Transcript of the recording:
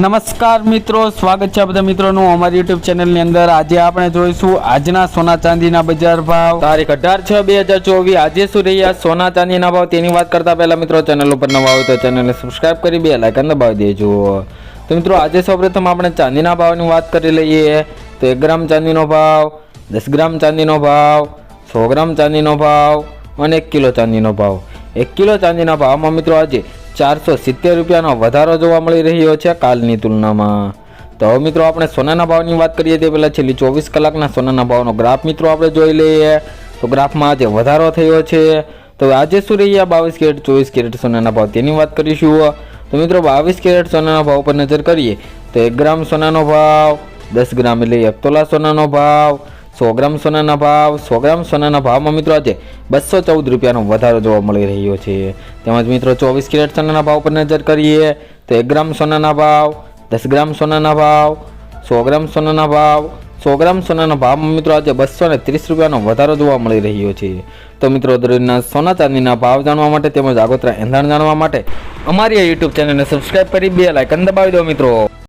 નમસ્કાર મિત્રો, સ્વાગત છે બધા મિત્રોનું અમારી યુટ્યુબ ચેનલની અંદર. આજે આપણે જોઈશું આજના સોના ચાંદીના બજાર ભાવ. તારીખ અઢાર છ બે હજાર ચોવીસ. આજે શું રહ્યા સોના ચાંદીના ભાવ? તેની વાત કરતા પહેલા મિત્રો, ચેનલ ઉપર નવા હોય તો ચેનલને સબસ્ક્રાઇબ કરી બે લાઇકન દબાવી દેજો. તો મિત્રો, આજે સૌપ્રથમ આપણે ચાંદીના ભાવની વાત કરી લઈએ. તો એક ગ્રામ ચાંદીનો ભાવ, દસ ગ્રામ ચાંદીનો ભાવ, સો ગ્રામ ચાંદીનો ભાવ અને એક કિલો ચાંદીનો ભાવ. એક કિલો ચાંદીના ભાવમાં મિત્રો, આજે ચારસો સિત્તેર રૂપિયાનો વધારો જોવા મળી રહ્યો છે કાલની તુલનામાં. તો હવે મિત્રો આપણે સોનાના ભાવની વાત કરીએ તે પહેલાં છેલ્લી ચોવીસ કલાકના સોનાના ભાવનો ગ્રાફ મિત્રો આપણે જોઈ લઈએ. તો ગ્રાફમાં આજે વધારો થયો છે. તો આજે શું રહ્યા બાવીસ કેરેટ, ચોવીસ કેરેટ સોનાના ભાવ તેની વાત કરીશું. તો મિત્રો બાવીસ કેરેટ સોનાના ભાવ પર નજર કરીએ તો એક ગ્રામ સોનાનો ભાવ, દસ ગ્રામ એટલે એક તોલા સોનાનો ભાવ સો ગ્રામ સોનાના ભાવ, સો ગ્રામ સોનાના ભાવમાં મિત્રો આજે બસો ચૌદ રૂપિયાનો વધારો જોવા મળી રહ્યો છે. તેમજ મિત્રો ચોવીસ કેરેટ સોનાના ભાવ પર નજર કરીએ તો એક ગ્રામ સોનાના ભાવ, દસ ગ્રામ સોનાના ભાવ, સો ગ્રામ સોનાના ભાવ, સો ગ્રામ સોનાના ભાવમાં મિત્રો આજે બસો ને ત્રીસ રૂપિયાનો વધારો જોવા મળી રહ્યો છે. તો મિત્રો દરરોજના સોના ચાંદીના ભાવ જાણવા માટે તેમજ આગોતરા એંધાણ જાણવા માટે અમારી આ યુટ્યુબ ચેનલને સબસ્ક્રાઈબ કરી, બે લાઇકન દબાવી દો મિત્રો.